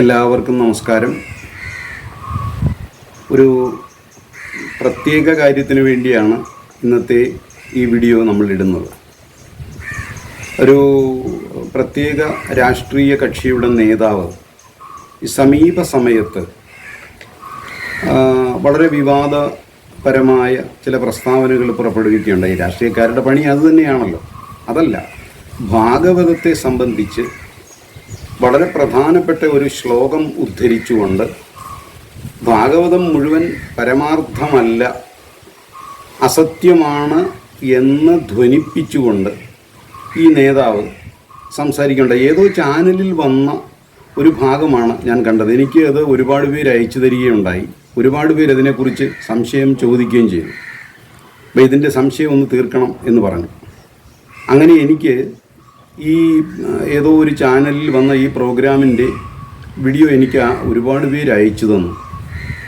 എല്ലാവർക്കും നമസ്കാരം. ഒരു പ്രത്യേക കാര്യത്തിന് വേണ്ടിയാണ് ഇന്നത്തെ ഈ വീഡിയോ നമ്മൾ ഇടുന്നത്. ഒരു പ്രത്യേക രാഷ്ട്രീയ കക്ഷിയുടെ നേതാവ് ഈ സമീപ സമയത്ത് വളരെ വിവാദപരമായ ചില പ്രസ്താവനകൾ പുറപ്പെടുവിക്കുകയുണ്ടായി. രാഷ്ട്രീയക്കാരുടെ പണി അതുതന്നെയാണല്ലോ അതല്ല ഭാഗവതത്തെ സംബന്ധിച്ച് വളരെ പ്രധാനപ്പെട്ട ഒരു ശ്ലോകം ഉദ്ധരിച്ചുകൊണ്ട് ഭാഗവതം മുഴുവൻ പരമാർത്ഥമല്ല അസത്യമാണ് എന്ന് ധ്വനിപ്പിച്ചുകൊണ്ട് ഈ നേതാവ് സംസാരിക്കേണ്ട ഏതോ ചാനലിൽ വന്ന ഒരു ഭാഗമാണ് ഞാൻ കണ്ടത്. എനിക്ക് അത് ഒരുപാട് പേര് അയച്ചു തരികയുണ്ടായി. ഒരുപാട് പേര് അതിനെക്കുറിച്ച് സംശയം ചോദിക്കുകയും ചെയ്തു. അപ്പോൾ ഇതിന്റെ സംശയം ഒന്ന് തീർക്കണം എന്ന് പറഞ്ഞു. അങ്ങനെ എനിക്ക് ഈ ഏതോ ഒരു ചാനലിൽ വന്ന ഈ പ്രോഗ്രാമിന്റെ വീഡിയോ എനിക്ക് ഒരുപാട് പേര് അയച്ചു തന്നു.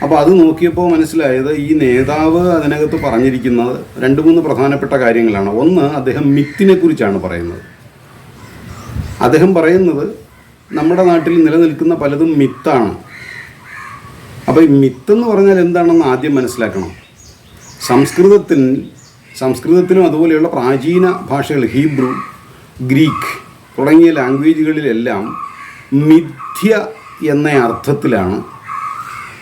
അപ്പോൾ അത് നോക്കിയപ്പോൾ മനസ്സിലായത് ഈ നേതാവ് അതിനകത്ത് പറഞ്ഞിരിക്കുന്നത് രണ്ട് മൂന്ന് പ്രധാനപ്പെട്ട കാര്യങ്ങളാണ്. ഒന്ന് അദ്ദേഹം മിത്തിനെ കുറിച്ചാണ് പറയുന്നത്. അദ്ദേഹം പറയുന്നത് നമ്മുടെ നാട്ടിൽ നിലനിൽക്കുന്ന പലതും മിത്താണ്. അപ്പോൾ ഈ മിത്തെന്ന് പറഞ്ഞാൽ എന്താണെന്ന് ആദ്യം മനസ്സിലാക്കണം. സംസ്കൃതത്തിൽ സംസ്കൃതത്തിനും അതുപോലെയുള്ള പ്രാചീന ഭാഷകൾ ഹീബ്രു ഗ്രീക്ക് തുടങ്ങിയ ലാംഗ്വേജുകളിലെല്ലാം മിഥ്യ എന്ന അർത്ഥത്തിലാണ്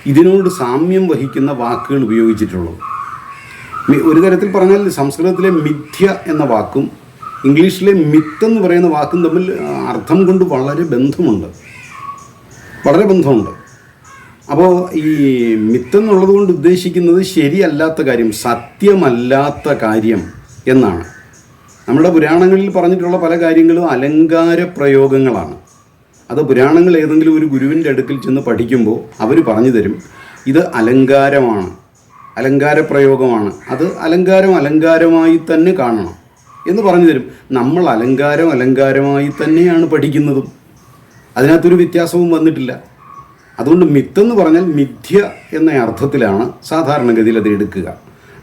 ഇതിനോട് സാമ്യം വഹിക്കുന്ന വാക്കുകൾ ഉപയോഗിച്ചിട്ടുള്ളത്. ഒരു തരത്തിൽ പറഞ്ഞാൽ സംസ്കൃതത്തിലെ മിഥ്യ എന്ന വാക്കും ഇംഗ്ലീഷിലെ മിത്ത് എന്ന് പറയുന്ന വാക്കും തമ്മിൽ അർത്ഥം കൊണ്ട് വളരെ ബന്ധമുണ്ട്. വളരെ ബന്ധമുണ്ട്. അപ്പോൾ ഈ മിത്ത് എന്നുള്ളത് കൊണ്ട് ഉദ്ദേശിക്കുന്നത് ശരിയല്ലാത്ത കാര്യം സത്യമല്ലാത്ത കാര്യം എന്നാണ്. നമ്മുടെ പുരാണങ്ങളിൽ പറഞ്ഞിട്ടുള്ള പല കാര്യങ്ങളും അലങ്കാര പ്രയോഗങ്ങളാണ്. അത് പുരാണങ്ങൾ ഏതെങ്കിലും ഒരു ഗുരുവിന്റെ അടുക്കൽ ചെന്ന് പഠിക്കുമ്പോൾ അവർ പറഞ്ഞു തരും ഇത് അലങ്കാരമാണ് അലങ്കാര പ്രയോഗമാണ് അത് അലങ്കാരം അലങ്കാരമായി തന്നെ കാണണം എന്ന് പറഞ്ഞു തരും. നമ്മൾ അലങ്കാരം അലങ്കാരമായി തന്നെയാണ് പഠിക്കുന്നതും. അതിനകത്തൊരു വ്യത്യാസവും വന്നിട്ടില്ല. അതുകൊണ്ട് മിത്തെന്ന് പറഞ്ഞാൽ മിഥ്യ എന്ന അർത്ഥത്തിലാണ് സാധാരണഗതിയിൽ അത് എടുക്കുക.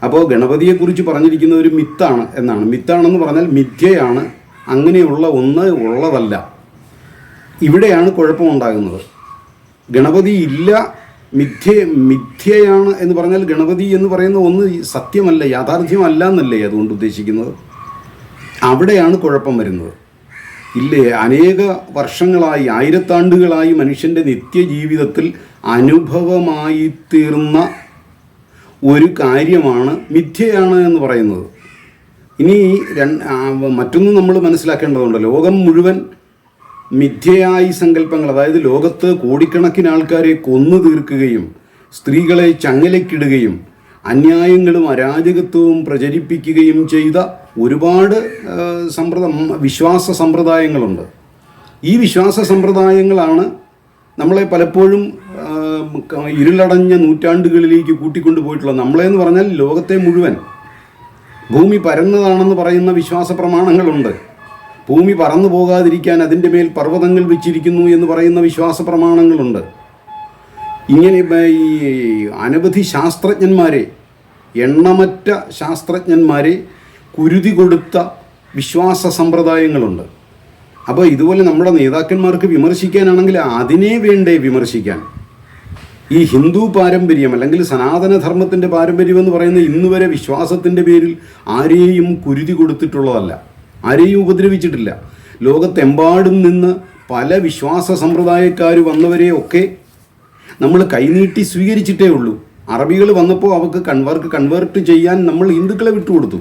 അപ്പോൾ ഗണപതിയെക്കുറിച്ച് പറഞ്ഞിരിക്കുന്ന ഒരു മിത്താണ് എന്നാണ്. മിത്താണെന്ന് പറഞ്ഞാൽ മിഥ്യയാണ്. അങ്ങനെയുള്ള ഒന്ന് ഉള്ളതല്ല. ഇവിടെയാണ് കുഴപ്പമുണ്ടാകുന്നത്. ഗണപതി ഇല്ല മിഥ്യ മിഥ്യയാണ് എന്ന് പറഞ്ഞാൽ ഗണപതി എന്ന് പറയുന്ന ഒന്ന് സത്യമല്ല യാഥാർത്ഥ്യമല്ല എന്നല്ലേ അതുകൊണ്ട് ഉദ്ദേശിക്കുന്നത്? അവിടെയാണ് കുഴപ്പം വരുന്നത്. ഇല്ലേ അനേക വർഷങ്ങളായി ആയിരത്താണ്ടുകളായി മനുഷ്യന്റെ നിത്യജീവിതത്തിൽ അനുഭവമായി തീർന്ന ഒരു കാര്യമാണ് മിഥ്യയാണ് എന്ന് പറയുന്നത്. ഇനി മറ്റൊന്നും നമ്മൾ മനസ്സിലാക്കേണ്ടതുണ്ട് ലോകം മുഴുവൻ മിഥ്യയായി സങ്കല്പങ്ങൾ അതായത് ലോകത്ത് കോടിക്കണക്കിന് ആൾക്കാരെ കൊന്നു തീർക്കുകയും സ്ത്രീകളെ ചങ്ങലക്കിടുകയും അന്യായങ്ങളും അരാജകത്വവും പ്രചരിപ്പിക്കുകയും ചെയ്ത ഒരുപാട് സമ്പ്രദ വിശ്വാസ സമ്പ്രദായങ്ങളുണ്ട്. ഈ വിശ്വാസ സമ്പ്രദായങ്ങളാണ് നമ്മളെ പലപ്പോഴും ഇരുളടഞ്ഞ നൂറ്റാണ്ടുകളിലേക്ക് കൂട്ടിക്കൊണ്ടു പോയിട്ടുള്ളത് നമ്മളെന്ന് പറഞ്ഞാൽ ലോകത്തെ മുഴുവൻ. ഭൂമി പരന്നതാണെന്ന് പറയുന്ന വിശ്വാസ പ്രമാണങ്ങളുണ്ട്. ഭൂമി പറന്നു പോകാതിരിക്കാൻ അതിന്റെ മേൽ പർവതങ്ങൾ വെച്ചിരിക്കുന്നു എന്ന് പറയുന്ന വിശ്വാസ പ്രമാണങ്ങളുണ്ട്. ഇങ്ങനെ ഈ അനവധി ശാസ്ത്രജ്ഞന്മാരെ എണ്ണമറ്റ ശാസ്ത്രജ്ഞന്മാരെ കുരുതി കൊടുത്ത വിശ്വാസ സമ്പ്രദായങ്ങളുണ്ട്. അപ്പോൾ ഇതുപോലെ നമ്മുടെ നേതാക്കന്മാർക്ക് വിമർശിക്കാനാണെങ്കിൽ അതിനെ വേണ്ടേ വിമർശിക്കാൻ? ഈ ഹിന്ദു പാരമ്പര്യം അല്ലെങ്കിൽ സനാതനധർമ്മത്തിന്റെ പാരമ്പര്യം എന്ന് പറയുന്ന ഇന്ന് വരെ വിശ്വാസത്തിന്റെ പേരിൽ ആരെയും കുരുതി കൊടുത്തിട്ടുള്ളതല്ല. ആരെയും ഉപദ്രവിച്ചിട്ടില്ല. ലോകത്തെമ്പാടും നിന്ന് പല വിശ്വാസ സമ്പ്രദായക്കാർ വന്നവരെയൊക്കെ നമ്മൾ കൈനീട്ടി സ്വീകരിച്ചിട്ടേ ഉള്ളൂ. അറബികൾ വന്നപ്പോൾ അവർക്ക് കൺവർക്ക് കൺവേർട്ട് ചെയ്യാൻ നമ്മൾ ഹിന്ദുക്കളെ വിട്ടുകൊടുത്തു.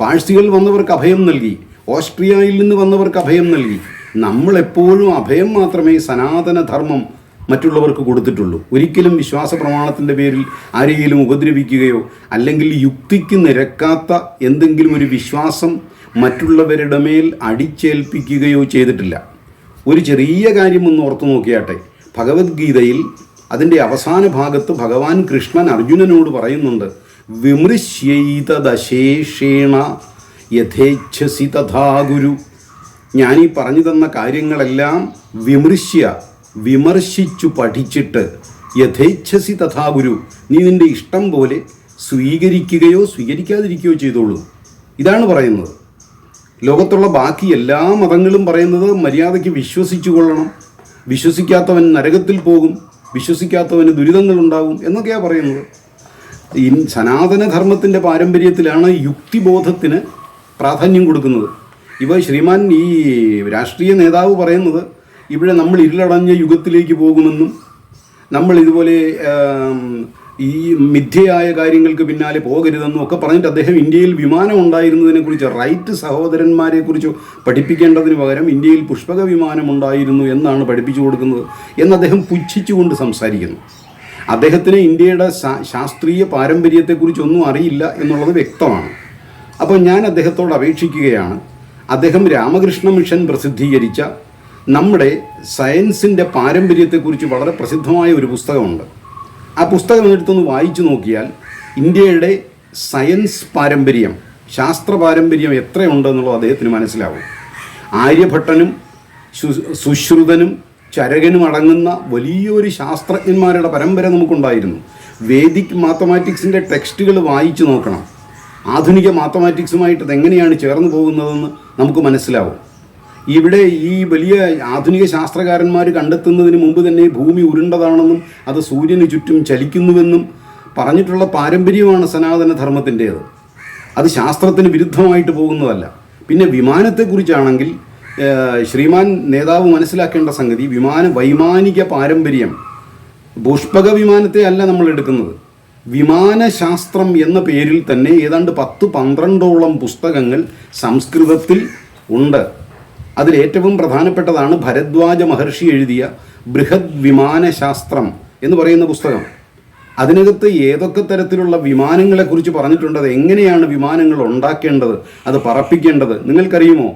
പാഴ്സികൾ വന്നവർക്ക് അഭയം നൽകി. ഓസ്ട്രിയയിൽ നിന്ന് വന്നവർക്ക് അഭയം നൽകി. നമ്മളെപ്പോഴും അഭയം മാത്രമേ സനാതനധർമ്മം മറ്റുള്ളവർക്ക് കൊടുത്തിട്ടുള്ളൂ. ഒരിക്കലും വിശ്വാസ പ്രമാണത്തിന്റെ പേരിൽ ആരെങ്കിലും ഉപദ്രവിക്കുകയോ അല്ലെങ്കിൽ യുക്തിക്ക് നിരക്കാത്ത എന്തെങ്കിലും ഒരു വിശ്വാസം മറ്റുള്ളവരുടെ മേൽ അടിച്ചേൽപ്പിക്കുകയോ ചെയ്തിട്ടില്ല. ഒരു ചെറിയ കാര്യം ഒന്ന് ഓർത്തു നോക്കിയാട്ടെ. ഭഗവത്ഗീതയിൽ അതിന്റെ അവസാന ഭാഗത്ത് ഭഗവാൻ കൃഷ്ണൻ അർജുനനോട് പറയുന്നുണ്ട് വിമൃശ്യൈതദശേഷേണ യഥേച്ഛസി തഥാ ഗുരു ഞാനീ പറഞ്ഞു തന്ന കാര്യങ്ങളെല്ലാം വിമൃശ്യ വിമർശിച്ചു പഠിച്ചിട്ട് യഥേച്ഛസി തഥാ ഗുരു നീ നിന്റെ ഇഷ്ടം പോലെ സ്വീകരിക്കുകയോ സ്വീകരിക്കാതിരിക്കുകയോ ചെയ്തോളൂ. ഇതാണ് പറയുന്നത്. ലോകത്തുള്ള ബാക്കി എല്ലാ മതങ്ങളും പറയുന്നത് മര്യാദയ്ക്ക് വിശ്വസിച്ചു കൊള്ളണം. വിശ്വസിക്കാത്തവൻ നരകത്തിൽ പോകും വിശ്വസിക്കാത്തവന് ദുരിതങ്ങളുണ്ടാകും എന്നൊക്കെയാണ് പറയുന്നത്. ഈ സനാതനധർമ്മത്തിന്റെ പാരമ്പര്യത്തിലാണ് യുക്തിബോധത്തിന് പ്രാധാന്യം കൊടുക്കുന്നത്. ഇവ ശ്രീമാൻ ഈ രാഷ്ട്രീയ നേതാവ് പറയുന്നത് ഇവിടെ നമ്മൾ ഇരുളടഞ്ഞ യുഗത്തിലേക്ക് പോകുമെന്നും നമ്മൾ ഇതുപോലെ ഈ മിഥ്യയായ കാര്യങ്ങൾക്ക് പിന്നാലെ പോകരുതെന്നും ഒക്കെ പറഞ്ഞിട്ട് അദ്ദേഹം ഇന്ത്യയിൽ വിമാനം ഉണ്ടായിരുന്നതിനെക്കുറിച്ച് റൈറ്റ് സഹോദരന്മാരെക്കുറിച്ച് പഠിപ്പിക്കേണ്ടതിന് പകരം ഇന്ത്യയിൽ പുഷ്പക വിമാനം ഉണ്ടായിരുന്നു എന്നാണ് പഠിപ്പിച്ചു കൊടുക്കുന്നത് എന്ന് അദ്ദേഹം പുച്ഛിച്ചുകൊണ്ട് സംസാരിക്കുന്നു. അദ്ദേഹത്തിന് ഇന്ത്യയുടെ ശാസ്ത്രീയ പാരമ്പര്യത്തെക്കുറിച്ചൊന്നും അറിയില്ല എന്നുള്ളത് വ്യക്തമാണ്. അപ്പോൾ ഞാൻ അദ്ദേഹത്തോട് അപേക്ഷിക്കുകയാണ്. അദ്ദേഹം രാമകൃഷ്ണ മിഷൻ പ്രസിദ്ധീകരിച്ച നമ്മുടെ സയൻസിന്റെ പാരമ്പര്യത്തെക്കുറിച്ച് വളരെ പ്രസിദ്ധമായ ഒരു പുസ്തകമുണ്ട്. ആ പുസ്തകം എടുത്തൊന്ന് വായിച്ചു നോക്കിയാൽ ഇന്ത്യയുടെ സയൻസ് പാരമ്പര്യം ശാസ്ത്ര പാരമ്പര്യം എത്രയുണ്ടെന്നുള്ളത് അദ്ദേഹത്തിന് മനസ്സിലാവും. ആര്യഭട്ടനും സുശ്രുതനും ചരകനും അടങ്ങുന്ന വലിയൊരു ശാസ്ത്രജ്ഞന്മാരുടെ പരമ്പര നമുക്കുണ്ടായിരുന്നു. വേദിക് മാത്തമാറ്റിക്സിന്റെ ടെക്സ്റ്റുകൾ വായിച്ചു നോക്കണം. ആധുനിക മാത്തമാറ്റിക്സുമായിട്ട് എങ്ങനെയാണ് ചേർന്ന് പോകുന്നതെന്ന് നമുക്ക് മനസ്സിലാവും. ഇവിടെ ഈ വലിയ ആധുനിക ശാസ്ത്രകാരന്മാർ കണ്ടെത്തുന്നതിന് മുമ്പ് തന്നെ ഭൂമി ഉരുണ്ടതാണെന്നും അത് സൂര്യന് ചുറ്റും ചലിക്കുന്നുവെന്നും പറഞ്ഞിട്ടുള്ള പാരമ്പര്യമാണ് സനാതന ധർമ്മത്തിന്റേത് അത് ശാസ്ത്രത്തിന് വിരുദ്ധമായിട്ട് പോകുന്നതല്ല. പിന്നെ വിമാനത്തെക്കുറിച്ചാണെങ്കിൽ ശ്രീമാൻ നേതാവ് മനസ്സിലാക്കേണ്ട സംഗതി വിമാന വൈമാനിക പാരമ്പര്യം പുഷ്പക വിമാനത്തെ അല്ല നമ്മൾ എടുക്കുന്നത്. വിമാനശാസ്ത്രം എന്ന പേരിൽ തന്നെ ഏതാണ്ട് പത്ത് പന്ത്രണ്ടോളം പുസ്തകങ്ങൾ സംസ്കൃതത്തിൽ ഉണ്ട്. അതിൽ ഏറ്റവും പ്രധാനപ്പെട്ടതാണ് ഭരദ്വാജ മഹർഷി എഴുതിയ ബൃഹത് വിമാനശാസ്ത്രം എന്ന് പറയുന്ന പുസ്തകം. അതിനകത്ത് ഏതൊക്കെ തരത്തിലുള്ള വിമാനങ്ങളെക്കുറിച്ച് പറഞ്ഞിട്ടുണ്ട് അത് എങ്ങനെയാണ് വിമാനങ്ങൾ ഉണ്ടാക്കേണ്ടത് അത് പറപ്പിക്കേണ്ടത് നിങ്ങൾക്കറിയുമോ?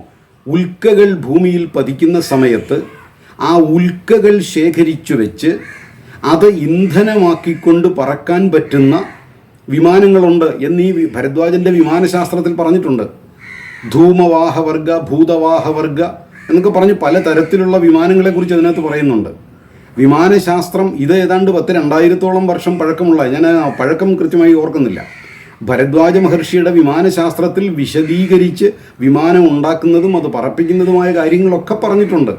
ഉൽക്കകൾ ഭൂമിയിൽ പതിക്കുന്ന സമയത്ത് ആ ഉൽക്കകൾ ശേഖരിച്ചു വെച്ച് അത് ഇന്ധനമാക്കിക്കൊണ്ട് പറക്കാൻ പറ്റുന്ന വിമാനങ്ങളുണ്ട് എന്നീ ഭരദ്വാജന്റെ വിമാനശാസ്ത്രത്തിൽ പറഞ്ഞിട്ടുണ്ട്. ധൂമവാഹവർഗ ഭൂതവാഹവർഗ എന്നൊക്കെ പറഞ്ഞ് പല തരത്തിലുള്ള വിമാനങ്ങളെക്കുറിച്ച് അതിനകത്ത് പറയുന്നുണ്ട്. വിമാനശാസ്ത്രം ഇത് ഏതാണ്ട് പത്ത് രണ്ടായിരത്തോളം വർഷം പഴക്കമുള്ള ഞാൻ പഴക്കം കൃത്യമായി ഓർക്കുന്നില്ല. ഭരദ്വാജ മഹർഷിയുടെ വിമാനശാസ്ത്രത്തിൽ വിശദീകരിച്ച് വിമാനം ഉണ്ടാക്കുന്നതും അത് പറപ്പിക്കുന്നതുമായ കാര്യങ്ങളൊക്കെ പറഞ്ഞിട്ടുണ്ട്.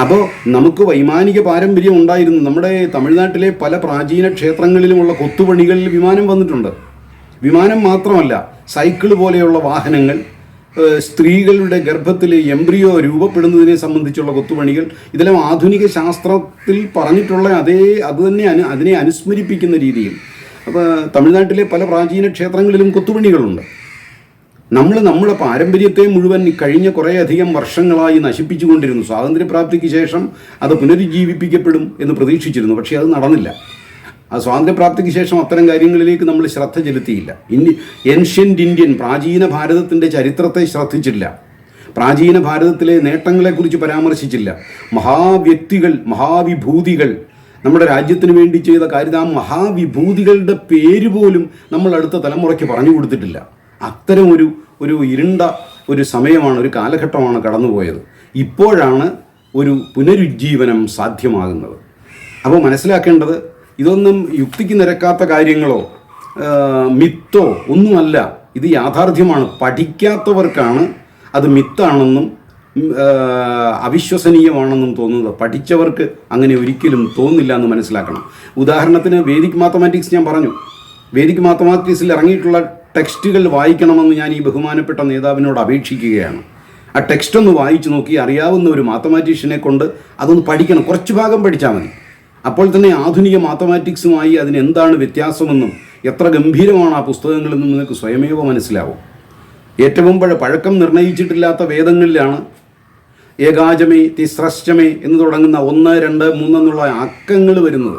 അപ്പോൾ നമുക്ക് വൈമാനിക പാരമ്പര്യം ഉണ്ടായിരുന്നു. നമ്മുടെ തമിഴ്നാട്ടിലെ പല പ്രാചീന ക്ഷേത്രങ്ങളിലുമുള്ള കൊത്തുപണികളിൽ വിമാനം വന്നിട്ടുണ്ട്. വിമാനം മാത്രമല്ല സൈക്കിൾ പോലെയുള്ള വാഹനങ്ങൾ സ്ത്രീകളുടെ ഗർഭത്തിൽ എംബ്രിയോ രൂപപ്പെടുന്നതിനെ സംബന്ധിച്ചുള്ള കൊത്തുപണികൾ ഇതെല്ലാം ആധുനിക ശാസ്ത്രത്തിൽ പറഞ്ഞിട്ടുള്ള അതേ അത് തന്നെ അനു അതിനെ അനുസ്മരിപ്പിക്കുന്ന രീതിയിൽ. അപ്പോൾ തമിഴ്നാട്ടിലെ പല പ്രാചീന ക്ഷേത്രങ്ങളിലും കൊത്തുപണികളുണ്ട്. നമ്മൾ നമ്മുടെ പാരമ്പര്യത്തെ മുഴുവൻ കഴിഞ്ഞ കുറേയധികം വർഷങ്ങളായി നശിപ്പിച്ചുകൊണ്ടിരുന്നു. സ്വാതന്ത്ര്യപ്രാപ്തിക്ക് ശേഷം അത് പുനരുജ്ജീവിപ്പിക്കപ്പെടും എന്ന് പ്രതീക്ഷിച്ചിരുന്നു. പക്ഷേ അത് നടന്നില്ല. ആ സ്വാതന്ത്ര്യപ്രാപ്തിക്ക് ശേഷം അത്തരം കാര്യങ്ങളിലേക്ക് നമ്മൾ ശ്രദ്ധ ചെലുത്തിയില്ല. ഇനി ഏൻഷ്യന്റ് ഇന്ത്യൻ പ്രാചീന ഭാരതത്തിന്റെ ചരിത്രത്തെ ശ്രദ്ധിച്ചില്ല. പ്രാചീന ഭാരതത്തിലെ നേട്ടങ്ങളെക്കുറിച്ച് പരാമർശിച്ചില്ല. മഹാവ്യക്തികൾ മഹാവിഭൂതികൾ നമ്മുടെ രാജ്യത്തിന് വേണ്ടി ചെയ്ത കാര്യം ആ മഹാവിഭൂതികളുടെ പേര് പോലും നമ്മൾ അടുത്ത തലമുറയ്ക്ക് പറഞ്ഞു കൊടുത്തിട്ടില്ല. അത്തരം ഒരു ഒരു ഇരുണ്ട ഒരു സമയമാണ് ഒരു കാലഘട്ടമാണ് കടന്നുപോയത്. ഇപ്പോഴാണ് ഒരു പുനരുജ്ജീവനം സാധ്യമാകുന്നത്. അപ്പോൾ മനസ്സിലാക്കേണ്ടത് ഇതൊന്നും യുക്തിക്ക് നിരക്കാത്ത കാര്യങ്ങളോ മിത്തോ ഒന്നുമല്ല. ഇത് യാഥാർത്ഥ്യമാണ്. പഠിക്കാത്തവർക്കാണ് അത് മിത്താണെന്നും അവിശ്വസനീയമാണെന്നും തോന്നുന്നത്. പഠിച്ചവർക്ക് അങ്ങനെ ഒരിക്കലും തോന്നില്ല എന്ന് മനസ്സിലാക്കണം. ഉദാഹരണത്തിന് വേദിക് മാത്തമാറ്റിക്സ് ഞാൻ പറഞ്ഞു. വേദിക് മാത്തമാറ്റിക്സിൽ ഇറങ്ങിയിട്ടുള്ള ടെക്സ്റ്റുകൾ വായിക്കണമെന്ന് ഞാൻ ഈ ബഹുമാനപ്പെട്ട നേതാവിനോട് അപേക്ഷിക്കുകയാണ്. ആ ടെക്സ്റ്റ് ഒന്ന് വായിച്ചു നോക്കി അറിയാവുന്ന ഒരു മാത്തമാറ്റീഷ്യനെ കൊണ്ട് അതൊന്ന് പഠിക്കണം. കുറച്ച് ഭാഗം പഠിച്ചാൽ മതി. അപ്പോൾ തന്നെ ആധുനിക മാത്തമാറ്റിക്സുമായി അതിന് എന്താണ് വ്യത്യാസമെന്നും എത്ര ഗംഭീരമാണ് ആ പുസ്തകങ്ങളെന്നും നിങ്ങൾക്ക് സ്വയമേവ മനസ്സിലാവും. ഏറ്റവും പഴ പഴക്കം നിർണയിച്ചിട്ടില്ലാത്ത വേദങ്ങളിലാണ് ഏകാചമേ തിസ്രശ്ചമേ എന്ന് തുടങ്ങുന്ന ഒന്ന് രണ്ട് മൂന്ന് എന്നുള്ള അക്കങ്ങൾ വരുന്നത്.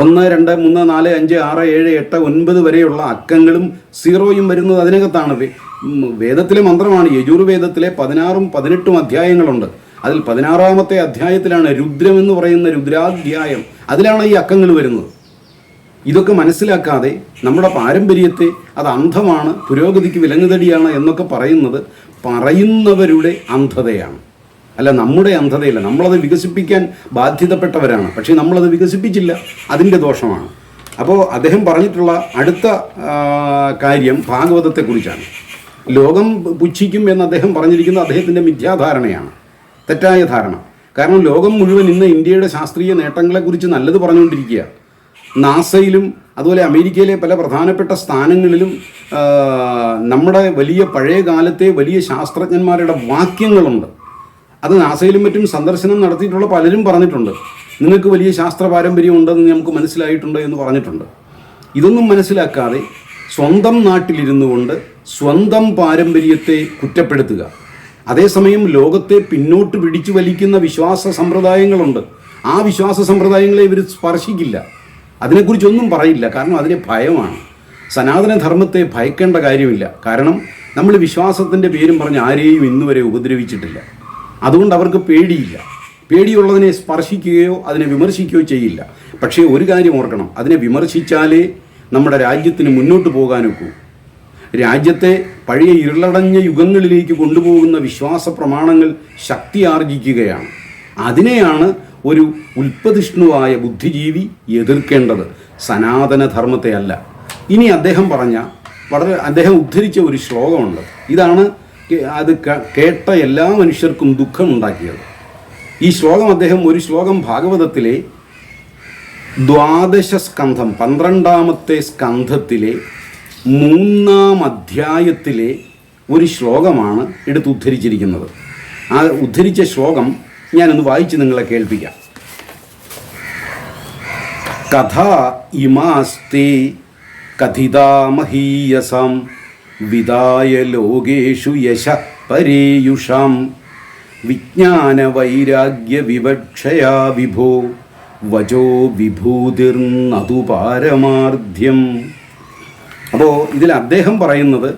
ഒന്ന് രണ്ട് മൂന്ന് നാല് അഞ്ച് ആറ് ഏഴ് എട്ട് ഒൻപത് വരെയുള്ള അക്കങ്ങളും സീറോയും വരുന്നത് അതിനകത്താണ്. വേദത്തിലെ മന്ത്രമാണ്. യജുർവേദത്തിലെ പതിനാറും പതിനെട്ടും അധ്യായങ്ങളുണ്ട്. അതിൽ പതിനാറാമത്തെ അധ്യായത്തിലാണ് രുദ്രം എന്ന് പറയുന്ന രുദ്രാധ്യായം. അതിലാണ് ഈ അക്കങ്ങൾ വരുന്നത്. ഇതൊക്കെ മനസ്സിലാക്കാതെ നമ്മുടെ പാരമ്പര്യത്തെ അത് അന്ധമാണ് പുരോഗതിക്ക് വിലങ്ങുതടിയാണ് എന്നൊക്കെ പറയുന്നത് പറയുന്നവരുടെ അന്ധതയാണ്. അല്ല നമ്മുടെ അന്ധതയല്ല. നമ്മളത് വികസിപ്പിക്കാൻ ബാധ്യതപ്പെട്ടവരാണ്. പക്ഷേ നമ്മളത് വികസിപ്പിച്ചില്ല. അതിന്റെ ദോഷമാണ്. അപ്പോൾ അദ്ദേഹം പറഞ്ഞിട്ടുള്ള അടുത്ത കാര്യം ഭാഗവതത്തെക്കുറിച്ചാണ്. ലോകം പുച്ഛിക്കും എന്ന് അദ്ദേഹം പറഞ്ഞിരിക്കുന്നത് അദ്ദേഹത്തിന്റെ മിഥ്യാധാരണയാണ്. തെറ്റായ ധാരണ. കാരണം ലോകം മുഴുവൻ ഇന്ന് ഇന്ത്യയുടെ ശാസ്ത്രീയ നേട്ടങ്ങളെക്കുറിച്ച് നല്ലത് പറഞ്ഞുകൊണ്ടിരിക്കുക. നാസയിലും അതുപോലെ അമേരിക്കയിലെ പല പ്രധാനപ്പെട്ട സ്ഥാനങ്ങളിലും നമ്മുടെ വലിയ പഴയ കാലത്തെ വലിയ ശാസ്ത്രജ്ഞന്മാരുടെ വാക്യങ്ങളുണ്ട്. അത് നാസയിലും മറ്റും സന്ദർശനം നടത്തിയിട്ടുള്ള പലരും പറഞ്ഞിട്ടുണ്ട്. നിങ്ങൾക്ക് വലിയ ശാസ്ത്ര പാരമ്പര്യം ഉണ്ടെന്ന് നമുക്ക് മനസ്സിലായിട്ടുണ്ട് എന്ന് പറഞ്ഞിട്ടുണ്ട്. ഇതൊന്നും മനസ്സിലാക്കാതെ സ്വന്തം നാട്ടിലിരുന്നു കൊണ്ട് സ്വന്തം പാരമ്പര്യത്തെ കുറ്റപ്പെടുത്തുക. അതേസമയം ലോകത്തെ പിന്നോട്ട് പിടിച്ചു വലിക്കുന്ന വിശ്വാസ സമ്പ്രദായങ്ങളുണ്ട്. ആ വിശ്വാസ സമ്പ്രദായങ്ങളെ ഇവർ സ്പർശിക്കില്ല. അതിനെക്കുറിച്ചൊന്നും പറയില്ല. കാരണം അതിന് ഭയമാണ്. സനാതനധർമ്മത്തെ ഭയക്കേണ്ട കാര്യമില്ല. കാരണം നമ്മൾ വിശ്വാസത്തിന്റെ പേരും പറഞ്ഞ് ആരെയും ഇന്നുവരെ ഉപദ്രവിച്ചിട്ടില്ല. അതുകൊണ്ട് അവർക്ക് പേടിയില്ല. പേടിയുള്ളതിനെ സ്പർശിക്കുകയോ അതിനെ വിമർശിക്കുകയോ ചെയ്യില്ല. പക്ഷേ ഒരു കാര്യം ഓർക്കണം. അതിനെ വിമർശിച്ചാലേ നമ്മുടെ രാജ്യത്തിന് മുന്നോട്ട് പോകാനൊക്കൂ. രാജ്യത്തെ പഴയ ഇരുളടഞ്ഞ യുഗങ്ങളിലേക്ക് കൊണ്ടുപോകുന്ന വിശ്വാസ പ്രമാണങ്ങൾ ശക്തി ആർജിക്കുകയാണ് അതിനെയാണ് ഒരു ഉൽപ്പതിഷ്ണുവായ ബുദ്ധിജീവി എതിർക്കേണ്ടത്. സനാതനധർമ്മത്തെ അല്ല. ഇനി അദ്ദേഹം പറഞ്ഞ വളരെ അദ്ദേഹം ഉദ്ധരിച്ച ഒരു ശ്ലോകമുണ്ട്. ഇതാണ് അത് കേട്ട എല്ലാ മനുഷ്യർക്കും ദുഃഖമുണ്ടാക്കിയത്. ഈ ശ്ലോകം അദ്ദേഹം ഒരു ശ്ലോകം ഭാഗവതത്തിലെ ദ്വാദശ സ്കന്ധം പന്ത്രണ്ടാമത്തെ സ്കന്ധത്തിലെ മൂന്നാം അധ്യായത്തിലെ ഒരു ശ്ലോകമാണ് എടുത്ത് ഉദ്ധരിച്ചിരിക്കുന്നത്. ആ ഉദ്ധരിച്ച ശ്ലോകം ഞാനൊന്ന് വായിച്ച് നിങ്ങളെ കേൾപ്പിക്കാം. കഥ ഇമാസ്തേ കഥിതാമഹീയസം വിദായ ലോകേഷു യശ വിജ്ഞാന വൈരാഗ്യ വിവക്ഷയാ വിഭോ വചോ വിഭൂതിർന്നതു പാരമാർദ്ധ്യം അപ്പോൾ ഇതിൽ അദ്ദേഹം പറയുന്നത്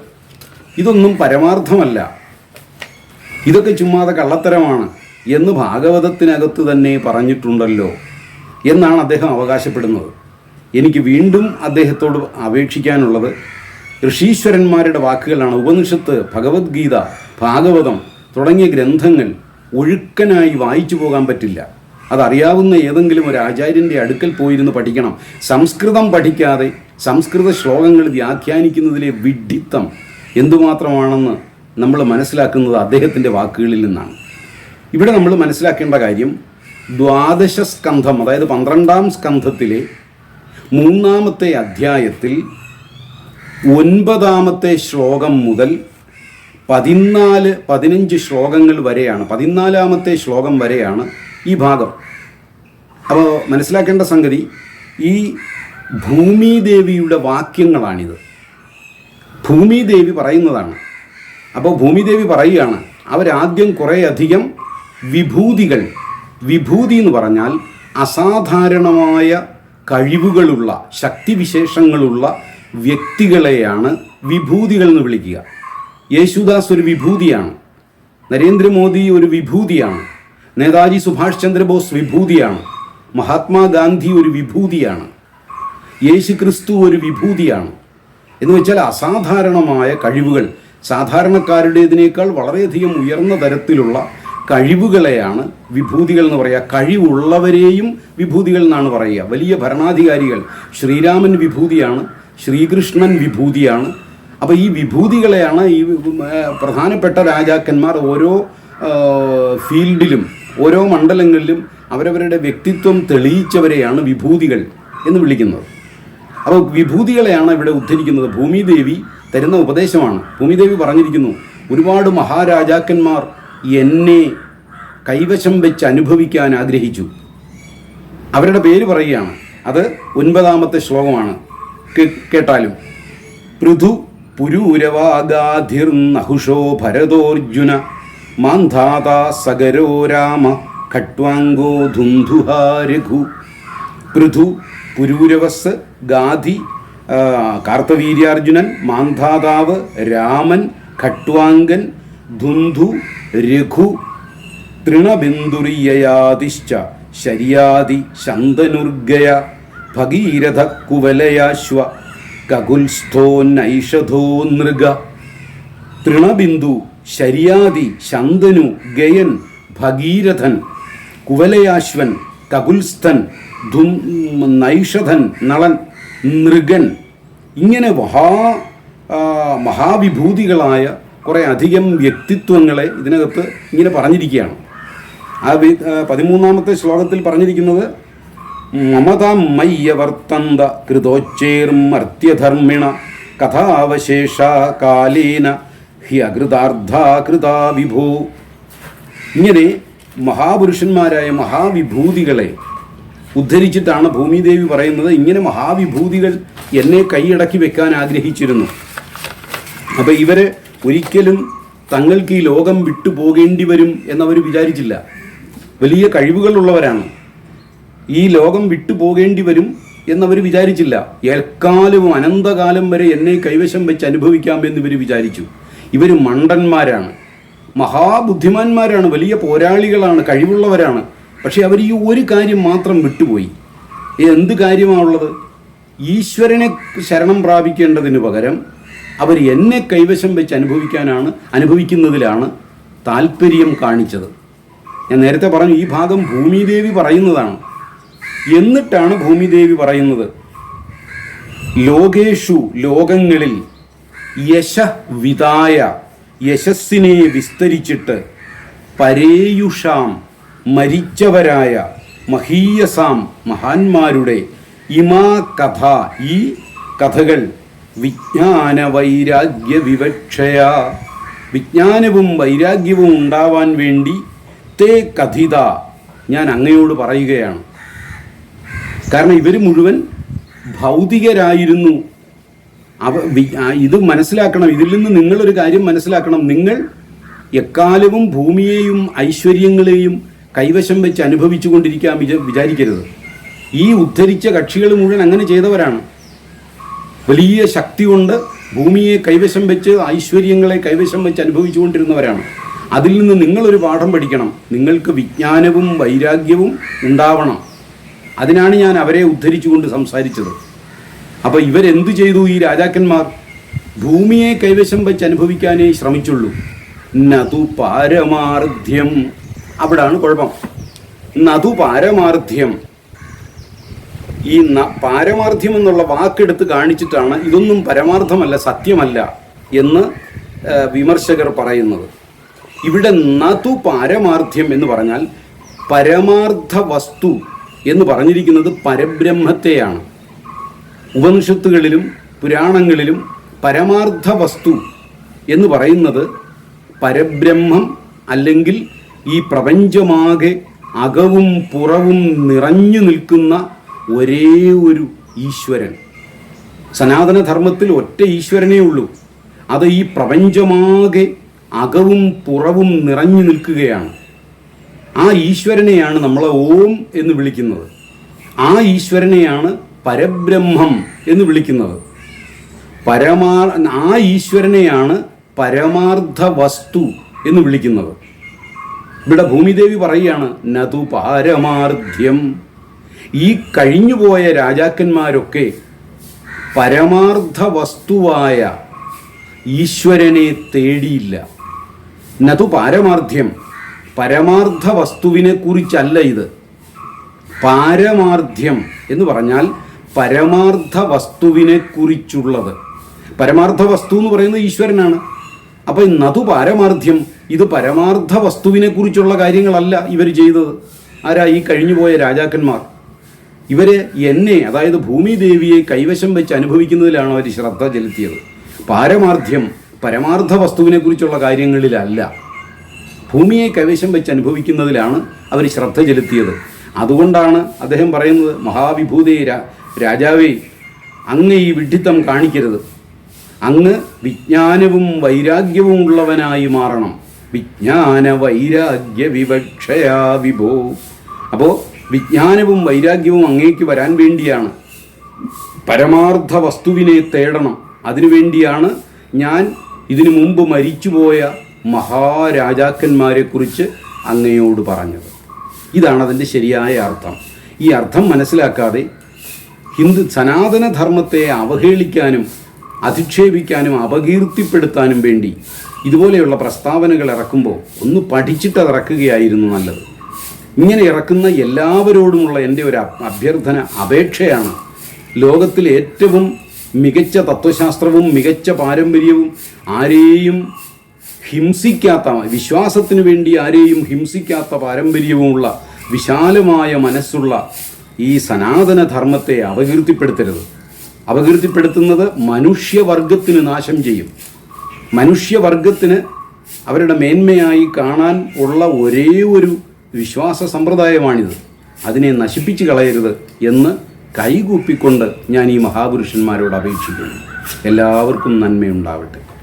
ഇതൊന്നും പരമാർത്ഥമല്ല. ഇതൊക്കെ ചുമ്മാതെ കള്ളത്തരമാണ് എന്ന് ഭാഗവതത്തിനകത്ത് തന്നെ പറഞ്ഞിട്ടുണ്ടല്ലോ എന്നാണ് അദ്ദേഹം അവകാശപ്പെടുന്നത്. എനിക്ക് വീണ്ടും അദ്ദേഹത്തോട് അപേക്ഷിക്കാനുള്ളത് ഋഷീശ്വരന്മാരുടെ വാക്കുകളാണ്. ഉപനിഷത്ത് ഭഗവത്ഗീത ഭാഗവതം തുടങ്ങിയ ഗ്രന്ഥങ്ങൾ ഒഴുക്കനായി വായിച്ചു പോകാൻ പറ്റില്ല. അതറിയാവുന്ന ഏതെങ്കിലും ഒരു ആചാര്യന്റെ അടുക്കൽ പോയിരുന്ന് പഠിക്കണം. സംസ്കൃതം പഠിക്കാതെ സംസ്കൃത ശ്ലോകങ്ങൾ വ്യാഖ്യാനിക്കുന്നതിലെ വിഡ്ഢിത്തം എന്തുമാത്രമാണെന്ന് നമ്മൾ മനസ്സിലാക്കുന്നത് അദ്ദേഹത്തിന്റെ വാക്കുകളിൽ നിന്നാണ്. ഇവിടെ നമ്മൾ മനസ്സിലാക്കേണ്ട കാര്യം ദ്വാദശ സ്കന്ധം അതായത് പന്ത്രണ്ടാം സ്കന്ധത്തിലെ മൂന്നാമത്തെ അധ്യായത്തിൽ ഒൻപതാമത്തെ ശ്ലോകം മുതൽ പതിനാല് പതിനഞ്ച് ശ്ലോകങ്ങൾ വരെയാണ് പതിനാലാമത്തെ ശ്ലോകം വരെയാണ് ഈ ഭാഗം. അപ്പോൾ മനസ്സിലാക്കേണ്ട സംഗതി ഈ ഭൂമിദേവിയുടെ വാക്യങ്ങളാണിത്. ഭൂമിദേവി പറയുന്നതാണ്. അപ്പോൾ ഭൂമിദേവി പറയുകയാണ് അവരാദ്യം കുറേയധികം വിഭൂതികൾ വിഭൂതി എന്ന് പറഞ്ഞാൽ അസാധാരണമായ കഴിവുകളുള്ള ശക്തിവിശേഷങ്ങളുള്ള വ്യക്തികളെയാണ് വിഭൂതികൾ എന്ന് വിളിക്കുക. യേശുദാസ് ഒരു വിഭൂതിയാണ്. നരേന്ദ്രമോദി ഒരു വിഭൂതിയാണ്. നേതാജി സുഭാഷ് ചന്ദ്രബോസ് വിഭൂതിയാണ്. മഹാത്മാഗാന്ധി ഒരു വിഭൂതിയാണ്. യേശു ക്രിസ്തു ഒരു വിഭൂതിയാണ്. എന്ന് വെച്ചാൽ അസാധാരണമായ കഴിവുകൾ സാധാരണക്കാരുടേതിനേക്കാൾ വളരെയധികം ഉയർന്ന തരത്തിലുള്ള കഴിവുകളെയാണ് വിഭൂതികൾ എന്ന് പറയുക കഴിവുള്ളവരെയും വിഭൂതികൾ എന്നാണ് പറയുക. വലിയ ഭരണാധികാരികൾ. ശ്രീരാമൻ വിഭൂതിയാണ് ശ്രീകൃഷ്ണൻ വിഭൂതിയാണ്. അപ്പോൾ ഈ വിഭൂതികളെയാണ് ഈ പ്രധാനപ്പെട്ട രാജാക്കന്മാർ ഓരോ ഫീൽഡിലും ഓരോ മണ്ഡലങ്ങളിലും അവരവരുടെ വ്യക്തിത്വം തെളിയിച്ചവരെയാണ് വിഭൂതികൾ എന്ന് വിളിക്കുന്നത്. അപ്പോൾ വിഭൂതികളെയാണ് ഇവിടെ ഉദ്ധരിക്കുന്നത്. ഭൂമിദേവി തരുന്ന ഉപദേശമാണ്. ഭൂമിദേവി പറഞ്ഞിരിക്കുന്നു ഒരുപാട് മഹാരാജാക്കന്മാർ എന്നെ കൈവശം വെച്ച് അനുഭവിക്കാൻ ആഗ്രഹിച്ചു. അവരുടെ പേര് പറയുകയാണ്. അത് ഒൻപതാമത്തെ ശ്ലോകമാണ്. കേട്ടാലും പൃഥു പുരൂരവാഗാധിർ നഹുഷോ ഭരതോർജുന മാന്ധാത സഗരോ രാമ ഖട്വാംഗോ ധുന്ധുഹാരഘു. പൃഥു പുരൂരവസ് ഗാധി കാർത്തവീര്യാർജുനൻ മാന്ധാതാവ് രാമൻ ഖട്വാങ്കൻ ധുന്ധു രഘു തൃണബിന്ദുറിയയാദിശ്ച ശര്യാദി ശന്തനുർഗയ ഭഗീരഥ കുവലയാശ്വ കകുൽസ്ഥോ നൈഷധോ നൃഗ തൃണബിന്ദു ശര്യാദി ശന്തനു ഗയൻ ഭഗീരഥൻ കുവലയാശ്വൻ കകുൽസ്ഥൻ ധും നൈഷധൻ നളൻ നൃഗൻ ഇങ്ങനെ മഹാ മഹാവിഭൂതികളായ കുറേ അധികം വ്യക്തിത്വങ്ങളെ ഇതിനകത്ത് ഇങ്ങനെ പറഞ്ഞിരിക്കുകയാണ്. ആ പതിമൂന്നാമത്തെ ശ്ലോകത്തിൽ പറഞ്ഞിരിക്കുന്നത് മമതാം മയ്യവർത്തന്ത കൃതോച്ചേർമർത്യധർമ്മിണ കഥാവശേഷ കാലേന ഹ്യകൃതാർദ്ധാകൃതാ വിഭൂ. ഇങ്ങനെ മഹാപുരുഷന്മാരായ മഹാവിഭൂതികളെ ഉദ്ധരിച്ചിട്ടാണ് ഭൂമിദേവി പറയുന്നത്. ഇങ്ങനെ മഹാവിഭൂതികൾ എന്നെ കൈയടക്കി വെക്കാൻ ആഗ്രഹിച്ചിരുന്നു. അപ്പോൾ ഇവരെ ഒരിക്കലും തങ്ങൾക്ക് ഈ ലോകം വിട്ടു പോകേണ്ടി വരും എന്നവർ വിചാരിച്ചില്ല. വലിയ കഴിവുകളുള്ളവരാണ് ഈ ലോകം വിട്ടു പോകേണ്ടി വരും എന്നവർ വിചാരിച്ചില്ല. എക്കാലവും അനന്തകാലം വരെ എന്നെ കൈവശം വെച്ച് അനുഭവിക്കാമെന്ന് ഇവർ വിചാരിച്ചു. ഇവർ മണ്ടന്മാരാണ്. മഹാബുദ്ധിമാന്മാരാണ് വലിയ പോരാളികളാണ് കഴിവുള്ളവരാണ്. പക്ഷേ അവർ ഈ ഒരു കാര്യം മാത്രം വിട്ടുപോയി. എന്ത് കാര്യമാണുള്ളത്? ഈശ്വരനെ ശരണം പ്രാപിക്കേണ്ടതിന് പകരം അവർ എന്നെ കൈവശം വെച്ച് അനുഭവിക്കാനാണ് അനുഭവിക്കുന്നതിലാണ് താല്പര്യം കാണിച്ചത്. ഞാൻ നേരത്തെ പറഞ്ഞു ഈ ഭാഗം ഭൂമിദേവി പറയുന്നതാണ്. എന്നിട്ടാണ് ഭൂമിദേവി പറയുന്നത്? ലോകേഷു ലോകങ്ങളിൽ യശ വിതായ. യശസ്സിനെ വിസ്തരിച്ചിട്ട് പരേയുഷാം മരിച്ചവരായ മഹീയസാം മഹാന്മാരുടെ ഇമാ കഥ ഈ കഥകൾ വിജ്ഞാന വൈരാഗ്യ വിവക്ഷയ വിജ്ഞാനവും വൈരാഗ്യവും ഉണ്ടാവാൻ വേണ്ടി തേ കഥിത ഞാൻ അങ്ങയോട് പറയുകയാണ്. കാരണം ഇവർ മുഴുവൻ ഭൗതികരായിരുന്നു. അവ ഇത് മനസ്സിലാക്കണം. ഇതിൽ നിന്ന് നിങ്ങളൊരു കാര്യം മനസ്സിലാക്കണം. നിങ്ങൾ എക്കാലവും ഭൂമിയെയും ഐശ്വര്യങ്ങളെയും കൈവശം വെച്ച് അനുഭവിച്ചു കൊണ്ടിരിക്കാൻ വിച- വിചാരിക്കരുത്. ഈ ഉദ്ധരിച്ച കക്ഷികൾ മുഴുവൻ അങ്ങനെ ചെയ്തവരാണ്. വലിയ ശക്തി കൊണ്ട് ഭൂമിയെ കൈവശം വെച്ച് ഐശ്വര്യങ്ങളെ കൈവശം വെച്ച് അനുഭവിച്ചുകൊണ്ടിരുന്നവരാണ് അതിൽ നിന്ന് നിങ്ങളൊരു പാഠം പഠിക്കണം. നിങ്ങൾക്ക് വിജ്ഞാനവും വൈരാഗ്യവും ഉണ്ടാവണം. അതിനാണ് ഞാൻ അവരെ ഉദ്ധരിച്ചുകൊണ്ട് സംസാരിച്ചത്. അപ്പോൾ ഇവരെന്തു ചെയ്തു ഈ രാജാക്കന്മാർ? ഭൂമിയെ കൈവശം വെച്ച് അനുഭവിക്കാനേ ശ്രമിച്ചുള്ളൂ. നതു പാരമാർദ്ധ്യം അവിടാണ് കുഴപ്പം. നതു പാരമാർദ്ധ്യം ഈ ന- പാരമാർദ്ധ്യം എന്നുള്ള വാക്കെടുത്ത് കാണിച്ചിട്ടാണ് ഇതൊന്നും പരമാർത്ഥമല്ല സത്യമല്ല എന്ന് വിമർശകർ പറയുന്നത്. ഇവിടെ നതു പാരമാർദ്ധ്യം എന്ന് പറഞ്ഞാൽ പരമാർത്ഥ വസ്തു എന്ന് പറഞ്ഞിരിക്കുന്നത് പരബ്രഹ്മത്തെയാണ്. ഉപനിഷത്തുകളിലും പുരാണങ്ങളിലും പരമാർത്ഥ വസ്തു എന്ന് പറയുന്നത് പരബ്രഹ്മം അല്ലെങ്കിൽ ഈ പ്രപഞ്ചമാകെ അകവും പുറവും നിറഞ്ഞു നിൽക്കുന്ന ഒരേ ഒരു ഈശ്വരൻ. സനാതനധർമ്മത്തിൽ ഒറ്റ ഈശ്വരനേ ഉള്ളൂ. അത് ഈ പ്രപഞ്ചമാകെ അകവും പുറവും നിറഞ്ഞു നിൽക്കുകയാണ്. ആ ഈശ്വരനെയാണ് നമ്മൾ ഓം എന്ന് വിളിക്കുന്നത്. ആ ഈശ്വരനെയാണ് പരബ്രഹ്മം എന്ന് വിളിക്കുന്നത്. പരമാ ആ ഈശ്വരനെയാണ് പരമാർത്ഥ വസ്തു എന്ന് വിളിക്കുന്നത്. ഇവിടെ ഭൂമിദേവി പറയുകയാണ് നതു പാരമാർദ്ധ്യം ഈ കഴിഞ്ഞുപോയ രാജാക്കന്മാരൊക്കെ പരമാർത്ഥ വസ്തുവായ ഈശ്വരനെ തേടിയില്ല. നതു പാരമാർദ്ധ്യം പരമാർത്ഥ വസ്തുവിനെ കുറിച്ചല്ല ഇത്. പാരമാർദ്ധ്യം എന്ന് പറഞ്ഞാൽ പരമാർത്ഥ വസ്തുവിനെ കുറിച്ചുള്ളത് പരമാർത്ഥ വസ്തു എന്ന് പറയുന്നത് ഈശ്വരനാണ്. അപ്പോൾ നതു പാരമാർദ്ധ്യം ഇത് പരമാർത്ഥ വസ്തുവിനെ കുറിച്ചുള്ള കാര്യങ്ങളല്ല ഇവർ ചെയ്തത്. ആരാ ഈ കഴിഞ്ഞുപോയ രാജാക്കന്മാർ? ഇവർ എന്നെ അതായത് ഭൂമിദേവിയെ കൈവശം വെച്ച് അനുഭവിക്കുന്നതിലാണ് അവർ ശ്രദ്ധ ചെലുത്തിയത്. പാരമാർദ്ധ്യം പരമാർത്ഥ വസ്തുവിനെ കുറിച്ചുള്ള കാര്യങ്ങളിലല്ല. ഭൂമിയെ കൈവശം വെച്ച് അനുഭവിക്കുന്നതിലാണ് അവർ ശ്രദ്ധ ചെലുത്തിയത്. അതുകൊണ്ടാണ് അദ്ദേഹം പറയുന്നത് മഹാവിഭൂതേ രാജാവേ അങ്ങ് ഈ വിഡ്ഢിത്തം കാണിക്കരുത്. അങ്ങ് വിജ്ഞാനവും വൈരാഗ്യവും ഉള്ളവനായി മാറണം. വിജ്ഞാന വൈരാഗ്യ വിവക്ഷയാ വിഭോ. അപ്പോൾ വിജ്ഞാനവും വൈരാഗ്യവും അങ്ങേക്ക് വരാൻ വേണ്ടിയാണ്. പരമാർത്ഥ വസ്തുവിനെ തേടണം. അതിനുവേണ്ടിയാണ് ഞാൻ ഇതിനു മുമ്പ് മരിച്ചുപോയ മഹാരാജാക്കന്മാരെക്കുറിച്ച് അങ്ങയോട് പറഞ്ഞത്. ഇതാണ് അതിന്റെ ശരിയായ അർത്ഥം. ഈ അർത്ഥം മനസ്സിലാക്കാതെ ഹിന്ദു സനാതനധർമ്മത്തെ അവഹേളിക്കാനും അധിക്ഷേപിക്കാനും അപകീർത്തിപ്പെടുത്താനും വേണ്ടി ഇതുപോലെയുള്ള പ്രസ്താവനകൾ ഇറക്കുമ്പോൾ ഒന്ന് പഠിച്ചിട്ട് ഇറക്കുകയായിരുന്നു നല്ലത്. ഇങ്ങനെ ഇറക്കുന്ന എല്ലാവരോടുമുള്ള എന്റെ ഒരു അഭ്യർത്ഥന അപേക്ഷയാണ് ലോകത്തിലെ ഏറ്റവും മികച്ച തത്വശാസ്ത്രവും മികച്ച പാരമ്പര്യവും ആരെയും ഹിംസിക്കാത്ത വിശ്വാസത്തിന് വേണ്ടി ആരെയും ഹിംസിക്കാത്ത പാരമ്പര്യവുമുള്ള വിശാലമായ മനസ്സുള്ള ഈ സനാതന ധർമ്മത്തെ അപകീർത്തിപ്പെടുത്തരുത്. അപകീർത്തിപ്പെടുത്തുന്നത് മനുഷ്യവർഗത്തിന് നാശം ചെയ്യും. മനുഷ്യവർഗത്തിന് അവരുടെ മേന്മയായി കാണാൻ ഉള്ള ഒരേ ഒരു വിശ്വാസ സമ്പ്രദായമാണിത്. അതിനെ നശിപ്പിച്ചു കളയരുത് എന്ന് കൈകൂപ്പിക്കൊണ്ട് ഞാൻ ഈ മഹാപുരുഷന്മാരോട് അപേക്ഷിക്കുന്നു. എല്ലാവർക്കും നന്മയുണ്ടാവട്ടെ.